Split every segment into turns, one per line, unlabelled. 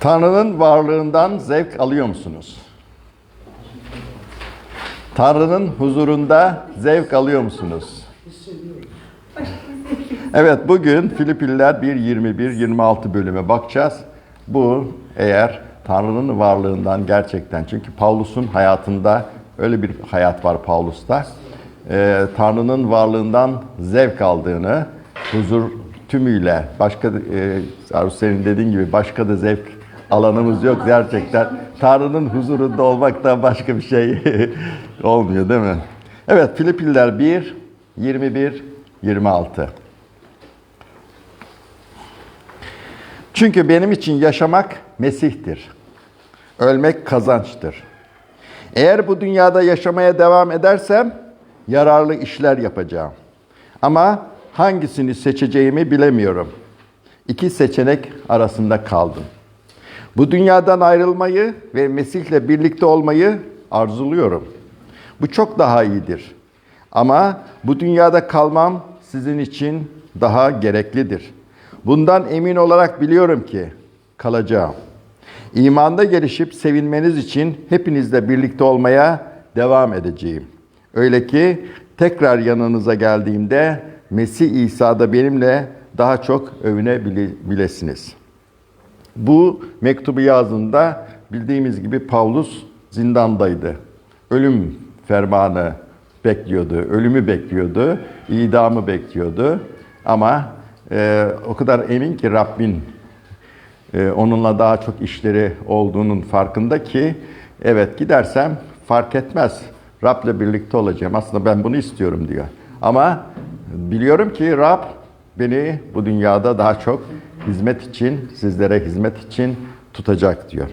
Tanrı'nın varlığından zevk alıyor musunuz? Tanrı'nın huzurunda zevk alıyor musunuz? Evet bugün Filipililer 1, 21, 26 bölüme bakacağız. Bu eğer Tanrı'nın varlığından gerçekten çünkü Pavlus'un hayatında öyle bir hayat var Pavlus'ta. Ee, Tanrı'nın varlığından zevk aldığını, huzur tümüyle başka e, senin dediğin gibi başka da zevk alanımız yok gerçekten. Tanrı'nın huzurunda olmaktan başka bir şey olmuyor değil mi? Evet Filipililer 1, 21, 26. Çünkü benim için yaşamak Mesih'tir. Ölmek kazançtır. Eğer bu dünyada yaşamaya devam edersem yararlı işler yapacağım. Ama hangisini seçeceğimi bilemiyorum. İki seçenek arasında kaldım. Bu dünyadan ayrılmayı ve Mesih'le birlikte olmayı arzuluyorum. Bu çok daha iyidir. Ama bu dünyada kalmam sizin için daha gereklidir. Bundan emin olarak biliyorum ki kalacağım. İmanda gelişip sevinmeniz için hepinizle birlikte olmaya devam edeceğim. Öyle ki tekrar yanınıza geldiğimde Mesih İsa'da benimle daha çok övünebilirsiniz. Bu mektubu yazdığında bildiğimiz gibi Pavlus zindandaydı. Ölüm fermanı bekliyordu, ölümü bekliyordu, idamı bekliyordu. Ama e, o kadar emin ki Rabbin e, onunla daha çok işleri olduğunun farkında ki evet gidersem fark etmez. Rab'le birlikte olacağım. Aslında ben bunu istiyorum diyor. Ama biliyorum ki Rab beni bu dünyada daha çok hizmet için, sizlere hizmet için tutacak diyor.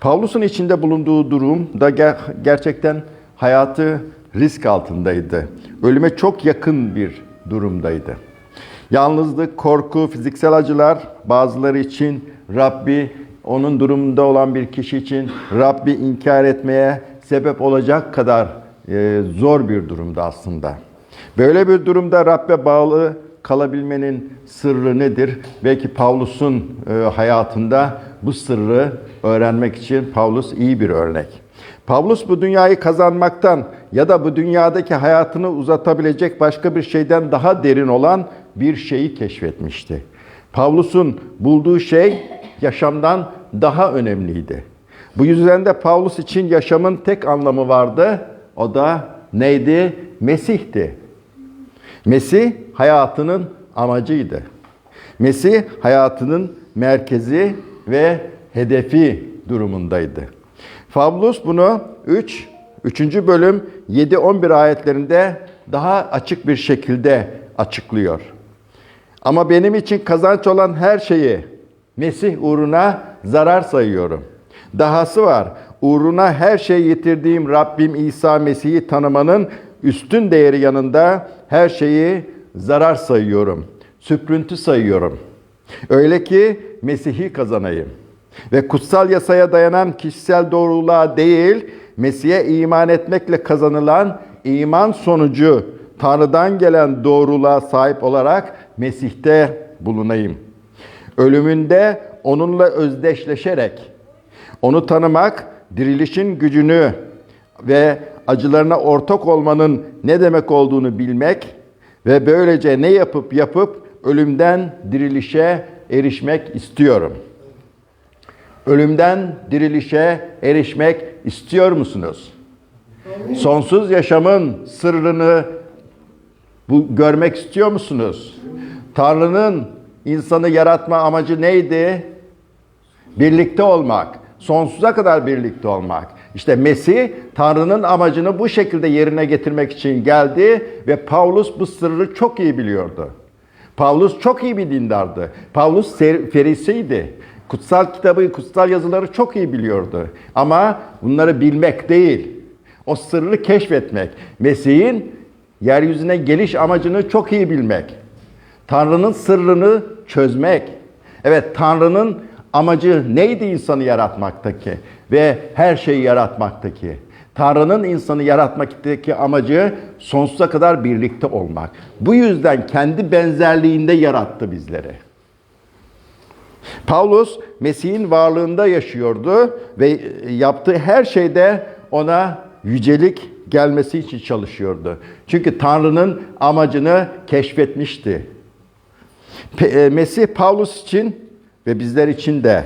Pavlus'un içinde bulunduğu durum da ger- gerçekten hayatı risk altındaydı. Ölüme çok yakın bir durumdaydı. Yalnızlık, korku, fiziksel acılar bazıları için Rabbi, onun durumunda olan bir kişi için Rabbi inkar etmeye sebep olacak kadar e, zor bir durumda aslında. Böyle bir durumda Rabbe bağlı kalabilmenin sırrı nedir? Belki Pavlus'un e, hayatında bu sırrı öğrenmek için Pavlus iyi bir örnek. Pavlus bu dünyayı kazanmaktan ya da bu dünyadaki hayatını uzatabilecek başka bir şeyden daha derin olan bir şeyi keşfetmişti. Pavlus'un bulduğu şey yaşamdan daha önemliydi. Bu yüzden de Pavlus için yaşamın tek anlamı vardı. O da neydi? Mesih'ti. Mesih hayatının amacıydı. Mesih hayatının merkezi ve hedefi durumundaydı. Pavlus bunu 3 3. bölüm 7-11 ayetlerinde daha açık bir şekilde açıklıyor. Ama benim için kazanç olan her şeyi Mesih uğruna zarar sayıyorum. Dahası var. Uğruna her şey yitirdiğim Rabbim İsa Mesih'i tanımanın üstün değeri yanında her şeyi zarar sayıyorum. Süprüntü sayıyorum. Öyle ki Mesih'i kazanayım. Ve kutsal yasaya dayanan kişisel doğruluğa değil, Mesih'e iman etmekle kazanılan iman sonucu Tanrı'dan gelen doğruluğa sahip olarak Mesih'te bulunayım. Ölümünde onunla özdeşleşerek onu tanımak, dirilişin gücünü ve acılarına ortak olmanın ne demek olduğunu bilmek ve böylece ne yapıp yapıp ölümden dirilişe erişmek istiyorum. Ölümden dirilişe erişmek istiyor musunuz? Sonsuz yaşamın sırrını bu görmek istiyor musunuz? Tanrı'nın insanı yaratma amacı neydi? Birlikte olmak. Sonsuza kadar birlikte olmak. İşte Mesih Tanrı'nın amacını bu şekilde yerine getirmek için geldi ve Pavlus bu sırrı çok iyi biliyordu. Pavlus çok iyi bir dindardı. Pavlus ferisiydi. Kutsal kitabı, kutsal yazıları çok iyi biliyordu. Ama bunları bilmek değil, o sırrı keşfetmek. Mesih'in yeryüzüne geliş amacını çok iyi bilmek. Tanrı'nın sırrını çözmek. Evet, Tanrı'nın amacı neydi insanı yaratmaktaki ve her şeyi yaratmaktaki? Tanrı'nın insanı yaratmaktaki amacı sonsuza kadar birlikte olmak. Bu yüzden kendi benzerliğinde yarattı bizleri. Paulus Mesih'in varlığında yaşıyordu ve yaptığı her şeyde ona yücelik gelmesi için çalışıyordu. Çünkü Tanrı'nın amacını keşfetmişti. E, Mesih Paulus için ve bizler için de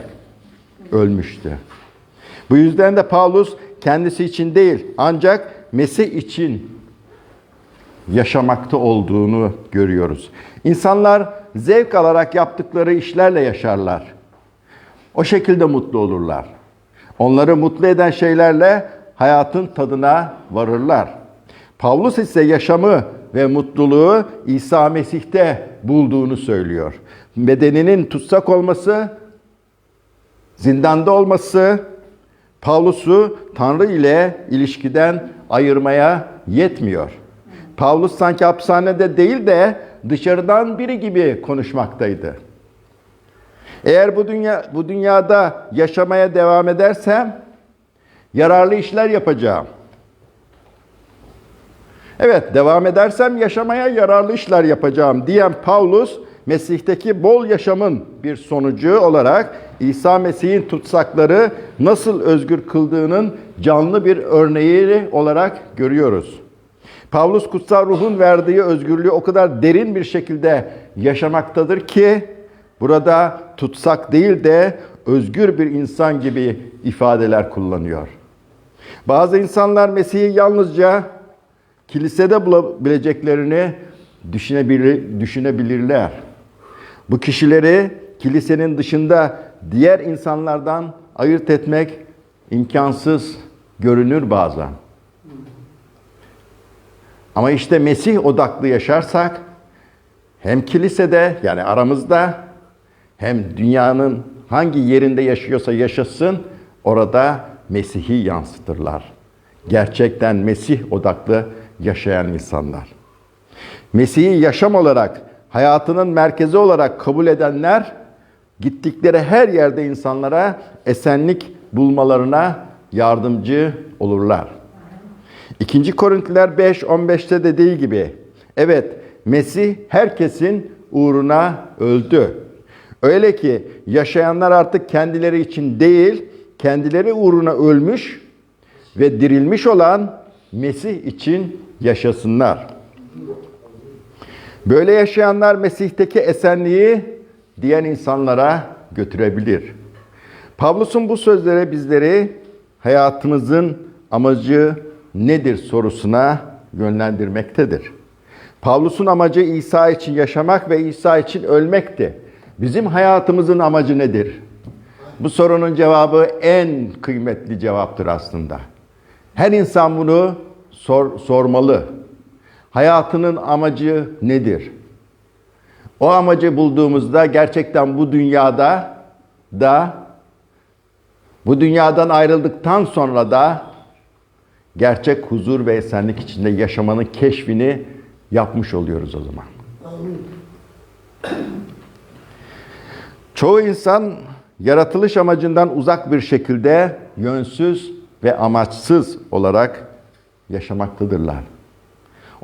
ölmüştü. Bu yüzden de Paulus kendisi için değil ancak Mesih için yaşamakta olduğunu görüyoruz. İnsanlar zevk alarak yaptıkları işlerle yaşarlar. O şekilde mutlu olurlar. Onları mutlu eden şeylerle hayatın tadına varırlar. Pavlus ise yaşamı ve mutluluğu İsa Mesih'te bulduğunu söylüyor. Bedeninin tutsak olması, zindanda olması Pavlus'u Tanrı ile ilişkiden ayırmaya yetmiyor. Pavlus sanki hapishanede değil de dışarıdan biri gibi konuşmaktaydı. Eğer bu dünya bu dünyada yaşamaya devam edersem yararlı işler yapacağım. Evet, devam edersem yaşamaya yararlı işler yapacağım diyen Paulus, Mesih'teki bol yaşamın bir sonucu olarak İsa Mesih'in tutsakları nasıl özgür kıldığının canlı bir örneği olarak görüyoruz. Pavlus kutsal ruhun verdiği özgürlüğü o kadar derin bir şekilde yaşamaktadır ki burada tutsak değil de özgür bir insan gibi ifadeler kullanıyor. Bazı insanlar Mesih'i yalnızca kilisede bulabileceklerini düşünebilir, düşünebilirler. Bu kişileri kilisenin dışında diğer insanlardan ayırt etmek imkansız görünür bazen. Ama işte Mesih odaklı yaşarsak hem kilisede yani aramızda hem dünyanın hangi yerinde yaşıyorsa yaşasın orada Mesih'i yansıtırlar. Gerçekten Mesih odaklı yaşayan insanlar. Mesih'i yaşam olarak, hayatının merkezi olarak kabul edenler gittikleri her yerde insanlara esenlik bulmalarına yardımcı olurlar. 2. Korintiler 5 15'te dediği gibi evet Mesih herkesin uğruna öldü. Öyle ki yaşayanlar artık kendileri için değil, kendileri uğruna ölmüş ve dirilmiş olan Mesih için yaşasınlar. Böyle yaşayanlar Mesih'teki esenliği diyen insanlara götürebilir. Pavlus'un bu sözleri bizleri hayatımızın amacı nedir sorusuna yönlendirmektedir. Pavlus'un amacı İsa için yaşamak ve İsa için ölmekti. Bizim hayatımızın amacı nedir? Bu sorunun cevabı en kıymetli cevaptır aslında. Her insan bunu sor, sormalı. Hayatının amacı nedir? O amacı bulduğumuzda gerçekten bu dünyada da bu dünyadan ayrıldıktan sonra da gerçek huzur ve esenlik içinde yaşamanın keşfini yapmış oluyoruz o zaman. Çoğu insan yaratılış amacından uzak bir şekilde yönsüz ve amaçsız olarak yaşamaktadırlar.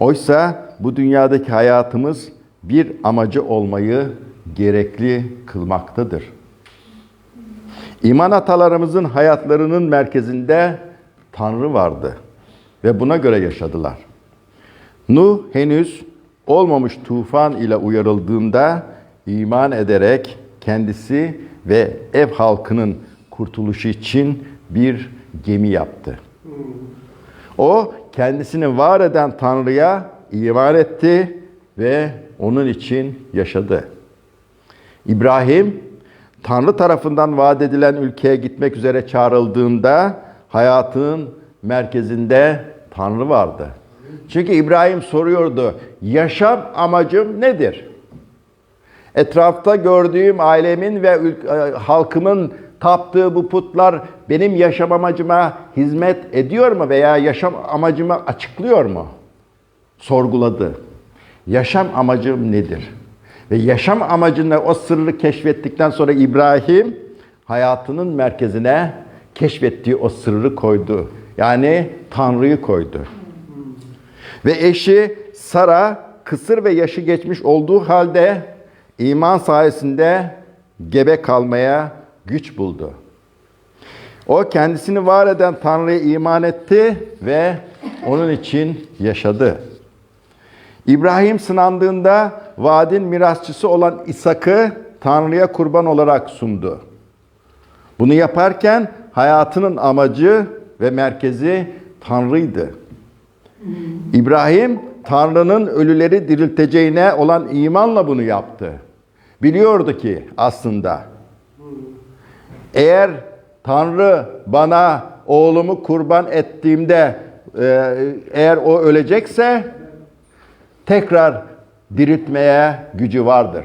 Oysa bu dünyadaki hayatımız bir amacı olmayı gerekli kılmaktadır. İman atalarımızın hayatlarının merkezinde Tanrı vardı ve buna göre yaşadılar. Nuh henüz olmamış tufan ile uyarıldığında iman ederek kendisi ve ev halkının kurtuluşu için bir gemi yaptı. O kendisini var eden Tanrı'ya iman etti ve onun için yaşadı. İbrahim Tanrı tarafından vaat edilen ülkeye gitmek üzere çağrıldığında hayatının merkezinde Tanrı vardı. Çünkü İbrahim soruyordu, yaşam amacım nedir? Etrafta gördüğüm ailemin ve e, halkımın taptığı bu putlar benim yaşam amacıma hizmet ediyor mu veya yaşam amacımı açıklıyor mu? Sorguladı. Yaşam amacım nedir? Ve yaşam amacını o sırrı keşfettikten sonra İbrahim hayatının merkezine keşfettiği o sırrı koydu. Yani Tanrı'yı koydu. Ve eşi Sara kısır ve yaşı geçmiş olduğu halde iman sayesinde gebe kalmaya güç buldu. O kendisini var eden Tanrı'ya iman etti ve onun için yaşadı. İbrahim sınandığında vaadin mirasçısı olan İshak'ı Tanrı'ya kurban olarak sundu. Bunu yaparken hayatının amacı ve merkezi Tanrı'ydı. İbrahim Tanrı'nın ölüleri dirilteceğine olan imanla bunu yaptı. Biliyordu ki aslında eğer Tanrı bana oğlumu kurban ettiğimde e, eğer o ölecekse tekrar diriltmeye gücü vardır.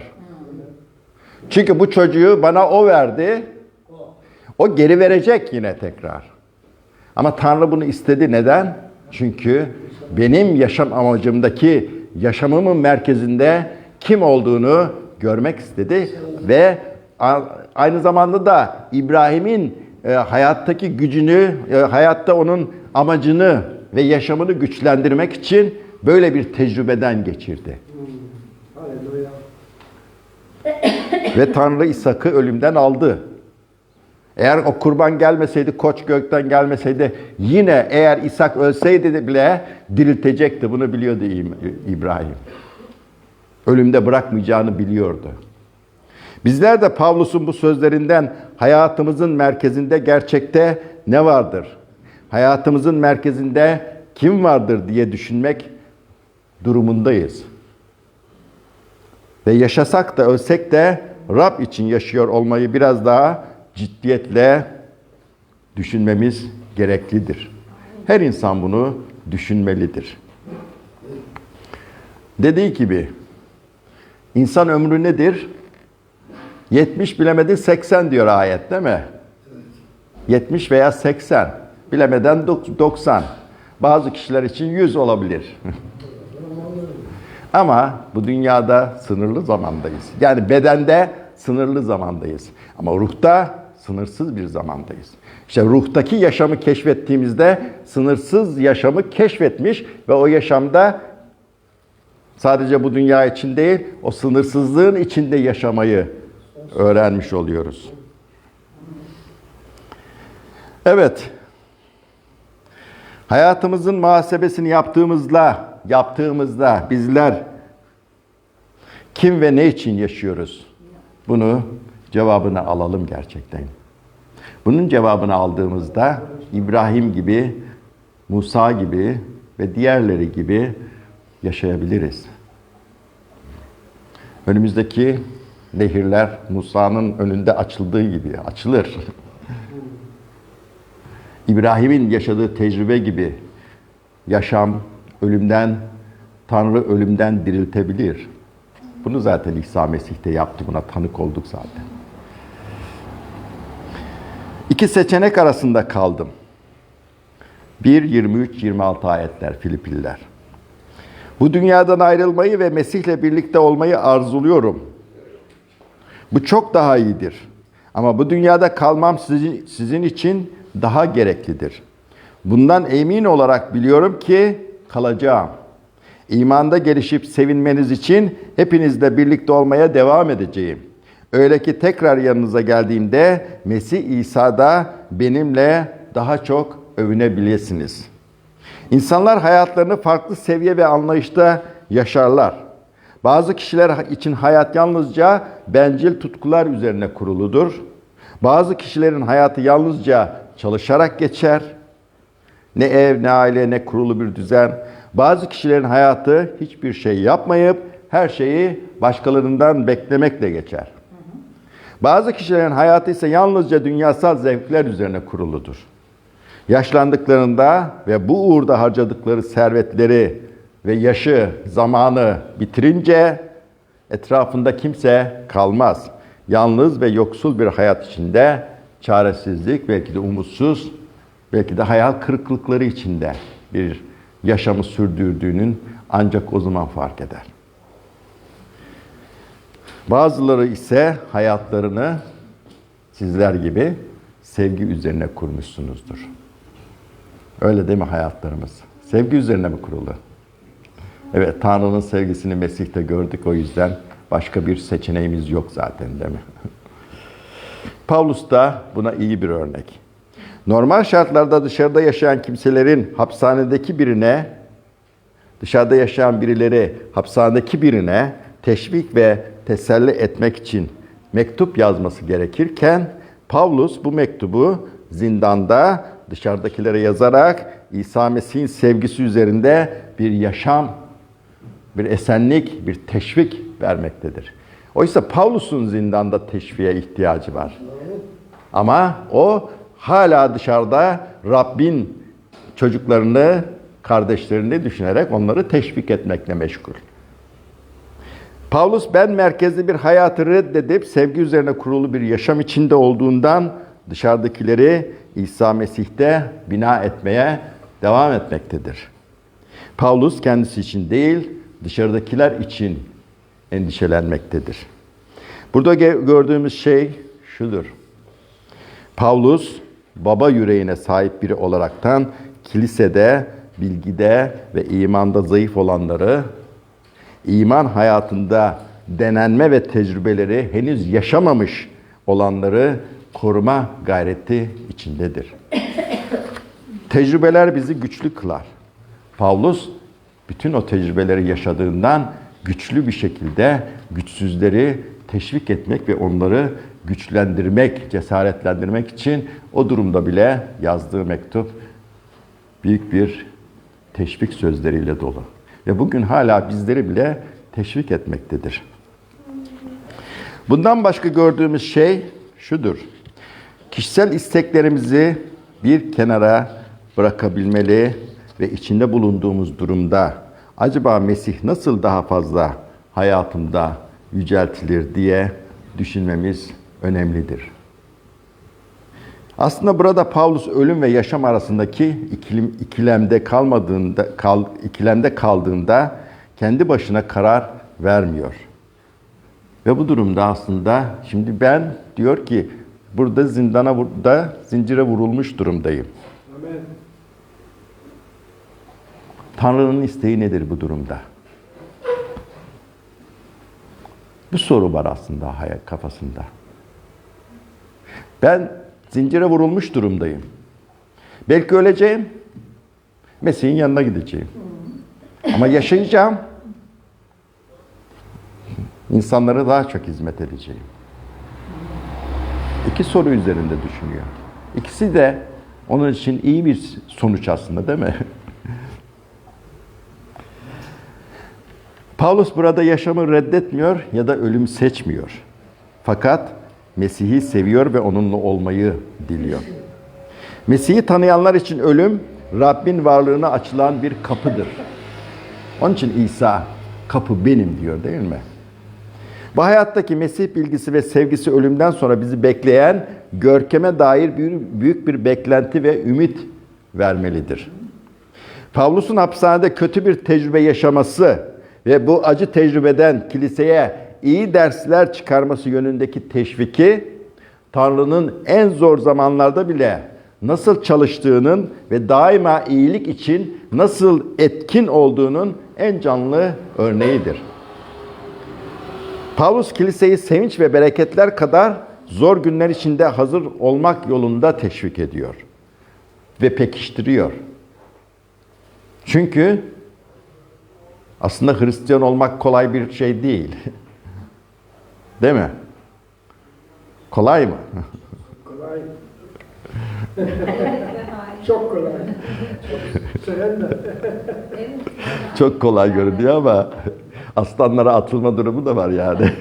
Çünkü bu çocuğu bana o verdi. O geri verecek yine tekrar. Ama Tanrı bunu istedi. Neden? Çünkü benim yaşam amacımdaki yaşamımın merkezinde kim olduğunu görmek istedi ve aynı zamanda da İbrahim'in e, hayattaki gücünü, e, hayatta onun amacını ve yaşamını güçlendirmek için böyle bir tecrübeden geçirdi. Ve Tanrı İshak'ı ölümden aldı. Eğer o kurban gelmeseydi, koç gökten gelmeseydi yine eğer İshak ölseydi bile diriltecekti. Bunu biliyordu İbrahim. Ölümde bırakmayacağını biliyordu. Bizler de Pavlus'un bu sözlerinden hayatımızın merkezinde gerçekte ne vardır? Hayatımızın merkezinde kim vardır diye düşünmek durumundayız. Ve yaşasak da ölsek de Rab için yaşıyor olmayı biraz daha ciddiyetle düşünmemiz gereklidir. Her insan bunu düşünmelidir. Dediği gibi insan ömrü nedir? 70 bilemedin 80 diyor ayet değil mi? 70 veya 80. Bilemeden dok- 90. Bazı kişiler için 100 olabilir. Ama bu dünyada sınırlı zamandayız. Yani bedende sınırlı zamandayız. Ama ruhta sınırsız bir zamandayız. İşte ruhtaki yaşamı keşfettiğimizde sınırsız yaşamı keşfetmiş ve o yaşamda sadece bu dünya için değil, o sınırsızlığın içinde yaşamayı öğrenmiş oluyoruz. Evet. Hayatımızın muhasebesini yaptığımızda, yaptığımızda bizler kim ve ne için yaşıyoruz? Bunu cevabını alalım gerçekten. Bunun cevabını aldığımızda İbrahim gibi, Musa gibi ve diğerleri gibi yaşayabiliriz. Önümüzdeki nehirler Musa'nın önünde açıldığı gibi açılır. İbrahim'in yaşadığı tecrübe gibi yaşam ölümden, Tanrı ölümden diriltebilir. Bunu zaten İsa Mesih de yaptı. Buna tanık olduk zaten. İki seçenek arasında kaldım. 1, 23, 26 ayetler Filipililer. Bu dünyadan ayrılmayı ve Mesih'le birlikte olmayı arzuluyorum. Bu çok daha iyidir. Ama bu dünyada kalmam sizin, sizin için daha gereklidir. Bundan emin olarak biliyorum ki kalacağım. İmanda gelişip sevinmeniz için hepinizle birlikte olmaya devam edeceğim. Öyle ki tekrar yanınıza geldiğimde Mesih İsa'da benimle daha çok övünebilirsiniz. İnsanlar hayatlarını farklı seviye ve anlayışta yaşarlar. Bazı kişiler için hayat yalnızca bencil tutkular üzerine kuruludur. Bazı kişilerin hayatı yalnızca çalışarak geçer. Ne ev, ne aile, ne kurulu bir düzen. Bazı kişilerin hayatı hiçbir şey yapmayıp her şeyi başkalarından beklemekle geçer. Bazı kişilerin hayatı ise yalnızca dünyasal zevkler üzerine kuruludur. Yaşlandıklarında ve bu uğurda harcadıkları servetleri ve yaşı, zamanı bitirince etrafında kimse kalmaz. Yalnız ve yoksul bir hayat içinde çaresizlik, belki de umutsuz, belki de hayal kırıklıkları içinde bir yaşamı sürdürdüğünün ancak o zaman fark eder. Bazıları ise hayatlarını sizler gibi sevgi üzerine kurmuşsunuzdur. Öyle değil mi hayatlarımız? Sevgi üzerine mi kurulu? Evet, Tanrı'nın sevgisini Mesih'te gördük o yüzden başka bir seçeneğimiz yok zaten değil mi? Pavlus da buna iyi bir örnek. Normal şartlarda dışarıda yaşayan kimselerin hapishanedeki birine, dışarıda yaşayan birileri hapishanedeki birine teşvik ve teselli etmek için mektup yazması gerekirken Pavlus bu mektubu zindanda dışarıdakilere yazarak İsa Mesih'in sevgisi üzerinde bir yaşam, bir esenlik, bir teşvik vermektedir. Oysa Pavlus'un zindanda teşviğe ihtiyacı var. Ama o hala dışarıda Rabbin çocuklarını, kardeşlerini düşünerek onları teşvik etmekle meşgul. Pavlus ben merkezli bir hayatı reddedip sevgi üzerine kurulu bir yaşam içinde olduğundan dışarıdakileri İsa Mesih'te bina etmeye devam etmektedir. Pavlus kendisi için değil, dışarıdakiler için endişelenmektedir. Burada gördüğümüz şey şudur. Pavlus baba yüreğine sahip biri olaraktan kilisede, bilgide ve imanda zayıf olanları, iman hayatında denenme ve tecrübeleri henüz yaşamamış olanları koruma gayreti içindedir. Tecrübeler bizi güçlü kılar. Pavlus bütün o tecrübeleri yaşadığından güçlü bir şekilde güçsüzleri teşvik etmek ve onları güçlendirmek, cesaretlendirmek için o durumda bile yazdığı mektup büyük bir teşvik sözleriyle dolu. Ve bugün hala bizleri bile teşvik etmektedir. Bundan başka gördüğümüz şey şudur. Kişisel isteklerimizi bir kenara bırakabilmeli ve içinde bulunduğumuz durumda acaba Mesih nasıl daha fazla hayatımda yüceltilir diye düşünmemiz önemlidir. Aslında burada Paulus ölüm ve yaşam arasındaki ikilim, ikilemde kalmadığında kal, ikilemde kaldığında kendi başına karar vermiyor. Ve bu durumda aslında şimdi ben diyor ki burada zindana burada zincire vurulmuş durumdayım.
Amen.
Tanrı'nın isteği nedir bu durumda? Bu soru var aslında hayal kafasında. Ben zincire vurulmuş durumdayım. Belki öleceğim. Mesih'in yanına gideceğim. Ama yaşayacağım. İnsanlara daha çok hizmet edeceğim. İki soru üzerinde düşünüyor. İkisi de onun için iyi bir sonuç aslında değil mi? Paulus burada yaşamı reddetmiyor ya da ölümü seçmiyor. Fakat Mesih'i seviyor ve onunla olmayı diliyor. Mesih'i tanıyanlar için ölüm Rabbin varlığına açılan bir kapıdır. Onun için İsa kapı benim diyor değil mi? Bu hayattaki Mesih bilgisi ve sevgisi ölümden sonra bizi bekleyen görkeme dair bir, büyük bir beklenti ve ümit vermelidir. Pavlus'un hapishanede kötü bir tecrübe yaşaması ve bu acı tecrübeden kiliseye iyi dersler çıkarması yönündeki teşviki Tanrı'nın en zor zamanlarda bile nasıl çalıştığının ve daima iyilik için nasıl etkin olduğunun en canlı örneğidir. Pavlus kiliseyi sevinç ve bereketler kadar zor günler içinde hazır olmak yolunda teşvik ediyor ve pekiştiriyor. Çünkü aslında Hristiyan olmak kolay bir şey değil. Değil mi? Kolay mı?
Kolay. Çok kolay. Çok.
Çok kolay görünüyor ama aslanlara atılma durumu da var yani.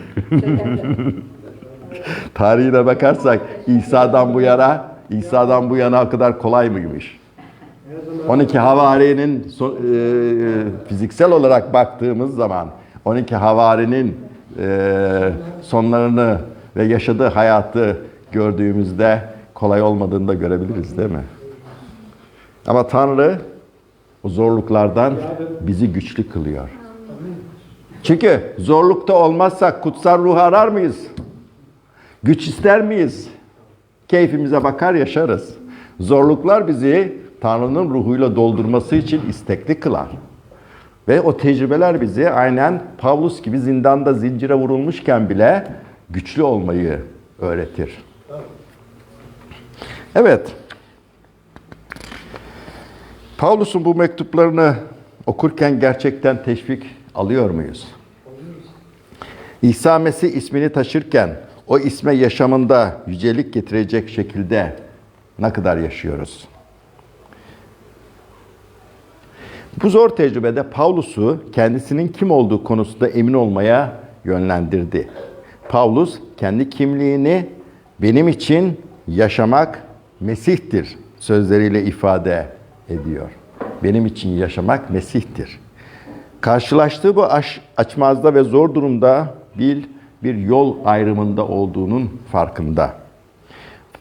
Tarihine bakarsak İsa'dan bu yana, İsa'dan bu yana o kadar kolay mıymış?
Her zaman
12 havarinin so- e, fiziksel olarak baktığımız zaman 12 havarinin e, sonlarını ve yaşadığı hayatı gördüğümüzde kolay olmadığını da görebiliriz değil mi? Ama Tanrı o zorluklardan bizi güçlü kılıyor. Çünkü zorlukta olmazsak kutsal ruhu arar mıyız? Güç ister miyiz? Keyfimize bakar yaşarız. Zorluklar bizi Tanrı'nın ruhuyla doldurması için istekli kılar. Ve o tecrübeler bizi aynen Pavlus gibi zindanda zincire vurulmuşken bile güçlü olmayı öğretir. Evet. Paulus'un bu mektuplarını okurken gerçekten teşvik alıyor muyuz? İsa Mesih ismini taşırken o isme yaşamında yücelik getirecek şekilde ne kadar yaşıyoruz? Bu zor tecrübede Paulus'u kendisinin kim olduğu konusunda emin olmaya yönlendirdi. Paulus kendi kimliğini benim için yaşamak Mesih'tir sözleriyle ifade ediyor. Benim için yaşamak Mesih'tir. Karşılaştığı bu aş, açmazda ve zor durumda bil bir yol ayrımında olduğunun farkında.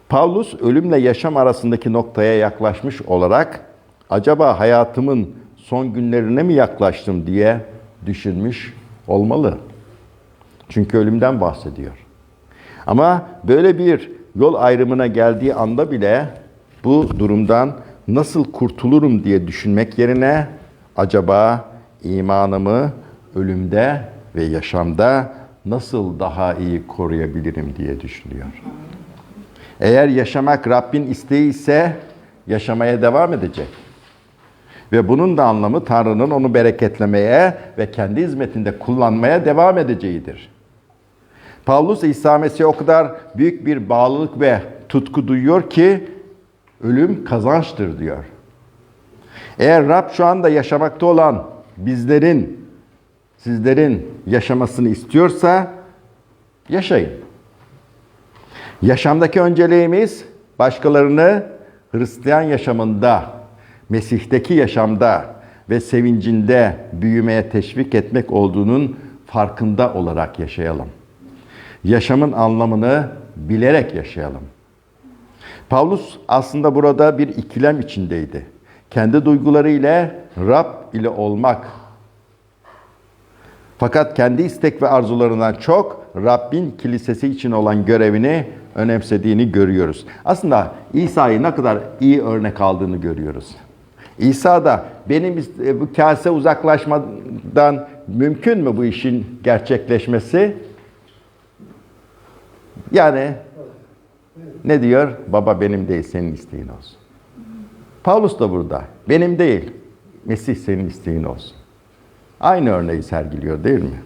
Paulus ölümle yaşam arasındaki noktaya yaklaşmış olarak acaba hayatımın son günlerine mi yaklaştım diye düşünmüş olmalı. Çünkü ölümden bahsediyor. Ama böyle bir yol ayrımına geldiği anda bile bu durumdan nasıl kurtulurum diye düşünmek yerine acaba imanımı ölümde ve yaşamda nasıl daha iyi koruyabilirim diye düşünüyor. Eğer yaşamak Rabbin isteği ise yaşamaya devam edecek. Ve bunun da anlamı Tanrı'nın onu bereketlemeye ve kendi hizmetinde kullanmaya devam edeceğidir. Paulus İsa Mesih'e o kadar büyük bir bağlılık ve tutku duyuyor ki ölüm kazançtır diyor. Eğer Rab şu anda yaşamakta olan bizlerin, sizlerin yaşamasını istiyorsa yaşayın. Yaşamdaki önceliğimiz başkalarını Hristiyan yaşamında, Mesih'teki yaşamda ve sevincinde büyümeye teşvik etmek olduğunun farkında olarak yaşayalım. Yaşamın anlamını bilerek yaşayalım. Pavlus aslında burada bir ikilem içindeydi. Kendi duyguları ile Rab ile olmak. Fakat kendi istek ve arzularından çok Rabbin kilisesi için olan görevini önemsediğini görüyoruz. Aslında İsa'yı ne kadar iyi örnek aldığını görüyoruz. İsa da benim ist- bu kase uzaklaşmadan mümkün mü bu işin gerçekleşmesi? Yani ne diyor? Baba benim değil senin isteğin olsun. Paulus da burada. Benim değil. Mesih senin isteğin olsun. Aynı örneği sergiliyor değil mi?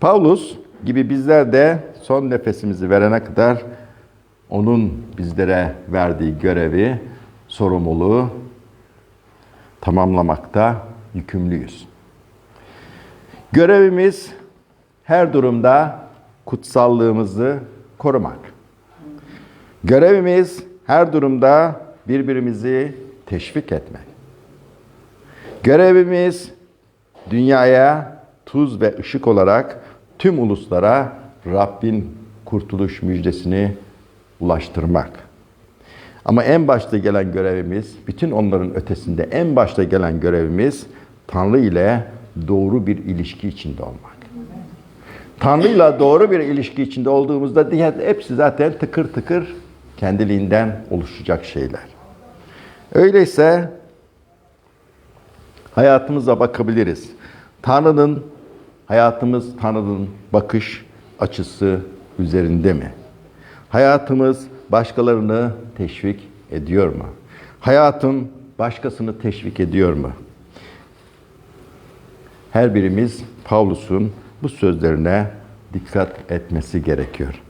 Paulus gibi bizler de son nefesimizi verene kadar onun bizlere verdiği görevi, sorumluluğu tamamlamakta yükümlüyüz. Görevimiz her durumda kutsallığımızı korumak. Görevimiz her durumda birbirimizi teşvik etmek. Görevimiz dünyaya tuz ve ışık olarak tüm uluslara Rabbin kurtuluş müjdesini ulaştırmak. Ama en başta gelen görevimiz, bütün onların ötesinde en başta gelen görevimiz Tanrı ile doğru bir ilişki içinde olmak. Tanrı'yla doğru bir ilişki içinde olduğumuzda diğer hepsi zaten tıkır tıkır kendiliğinden oluşacak şeyler. Öyleyse hayatımıza bakabiliriz. Tanrı'nın hayatımız Tanrı'nın bakış açısı üzerinde mi? Hayatımız başkalarını teşvik ediyor mu? Hayatım başkasını teşvik ediyor mu? Her birimiz Pavlus'un bu sözlerine dikkat etmesi gerekiyor.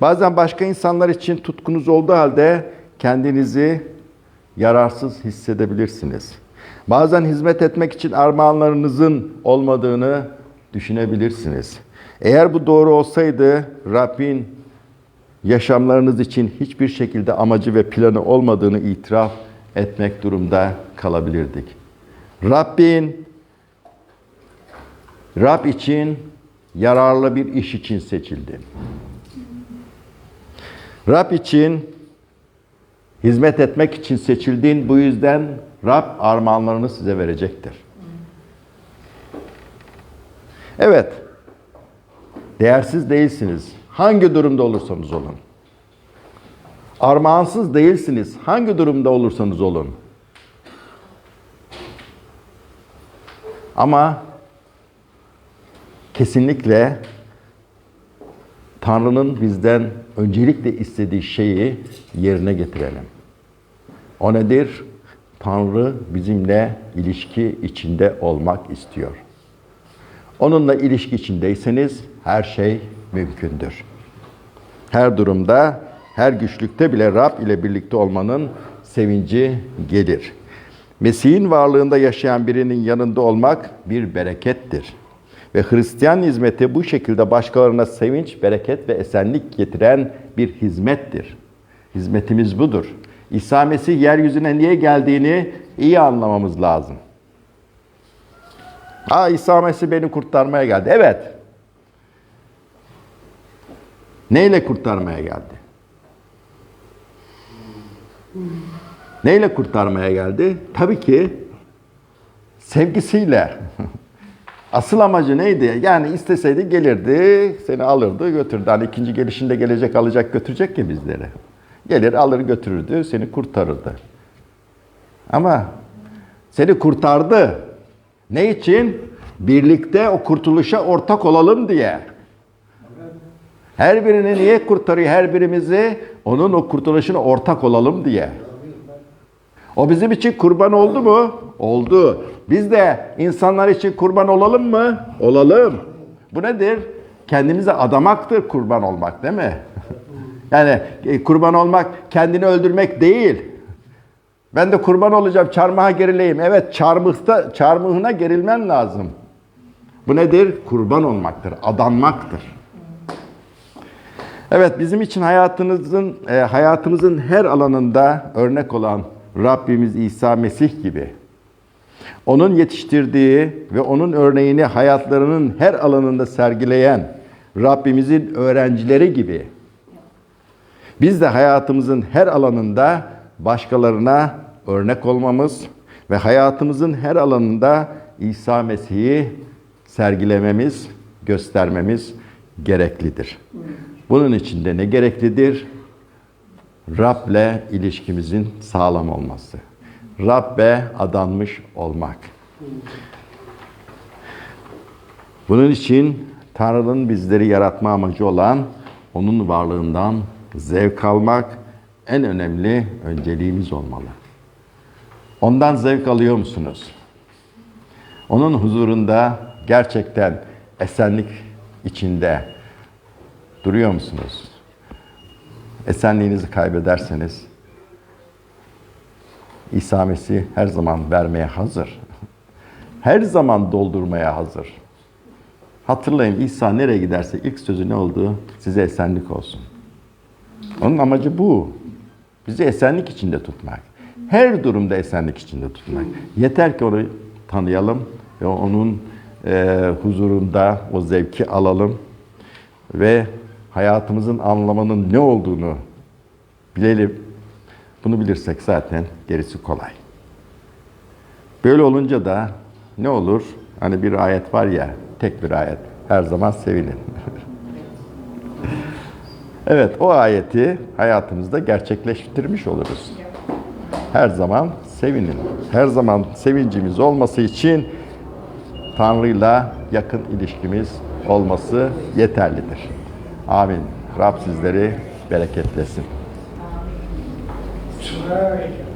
Bazen başka insanlar için tutkunuz olduğu halde kendinizi yararsız hissedebilirsiniz. Bazen hizmet etmek için armağanlarınızın olmadığını düşünebilirsiniz. Eğer bu doğru olsaydı Rabbin yaşamlarınız için hiçbir şekilde amacı ve planı olmadığını itiraf etmek durumda kalabilirdik. Rabbin Rab için yararlı bir iş için seçildi. Rab için hizmet etmek için seçildiğin bu yüzden Rab armağanlarını size verecektir. Evet. Değersiz değilsiniz. Hangi durumda olursanız olun. Armağansız değilsiniz. Hangi durumda olursanız olun. Ama kesinlikle Tanrı'nın bizden öncelikle istediği şeyi yerine getirelim. O nedir? Tanrı bizimle ilişki içinde olmak istiyor. Onunla ilişki içindeyseniz her şey mümkündür. Her durumda, her güçlükte bile Rab ile birlikte olmanın sevinci gelir. Mesih'in varlığında yaşayan birinin yanında olmak bir berekettir. Ve Hristiyan hizmeti bu şekilde başkalarına sevinç, bereket ve esenlik getiren bir hizmettir. Hizmetimiz budur. İsa Mesih yeryüzüne niye geldiğini iyi anlamamız lazım. Aa İsa Mesih beni kurtarmaya geldi. Evet. Neyle kurtarmaya geldi? Neyle kurtarmaya geldi? Tabii ki sevgisiyle. Asıl amacı neydi? Yani isteseydi gelirdi, seni alırdı, götürdü. Hani ikinci gelişinde gelecek, alacak, götürecek ya bizleri. Gelir, alır, götürürdü, seni kurtarırdı. Ama seni kurtardı. Ne için? Birlikte o kurtuluşa ortak olalım diye. Her birini niye kurtarıyor? Her birimizi onun o kurtuluşuna ortak olalım diye. O bizim için kurban oldu mu? Oldu. Biz de insanlar için kurban olalım mı? Olalım. Bu nedir? Kendimize adamaktır kurban olmak değil mi? yani e, kurban olmak kendini öldürmek değil. Ben de kurban olacağım, çarmıha gerileyim. Evet, çarmıhta, çarmıhına gerilmen lazım. Bu nedir? Kurban olmaktır, adanmaktır. Evet, bizim için hayatınızın e, hayatımızın her alanında örnek olan Rabbimiz İsa Mesih gibi. Onun yetiştirdiği ve onun örneğini hayatlarının her alanında sergileyen Rabbimizin öğrencileri gibi. Biz de hayatımızın her alanında başkalarına örnek olmamız ve hayatımızın her alanında İsa Mesih'i sergilememiz, göstermemiz gereklidir. Bunun için de ne gereklidir? Rab'le ilişkimizin sağlam olması. Rab'be adanmış olmak. Bunun için Tanrı'nın bizleri yaratma amacı olan onun varlığından zevk almak en önemli önceliğimiz olmalı. Ondan zevk alıyor musunuz? Onun huzurunda gerçekten esenlik içinde duruyor musunuz? Esenliğinizi kaybederseniz İsa Mesih her zaman vermeye hazır. Her zaman doldurmaya hazır. Hatırlayın İsa nereye giderse ilk sözü ne oldu? Size esenlik olsun. Onun amacı bu. Bizi esenlik içinde tutmak. Her durumda esenlik içinde tutmak. Yeter ki onu tanıyalım ve onun e, huzurunda o zevki alalım ve hayatımızın anlamının ne olduğunu bilelim. Bunu bilirsek zaten gerisi kolay. Böyle olunca da ne olur? Hani bir ayet var ya, tek bir ayet. Her zaman sevinin. evet, o ayeti hayatımızda gerçekleştirmiş oluruz. Her zaman sevinin. Her zaman sevincimiz olması için Tanrı'yla yakın ilişkimiz olması yeterlidir. Amin. Rab sizleri bereketlesin.
Right.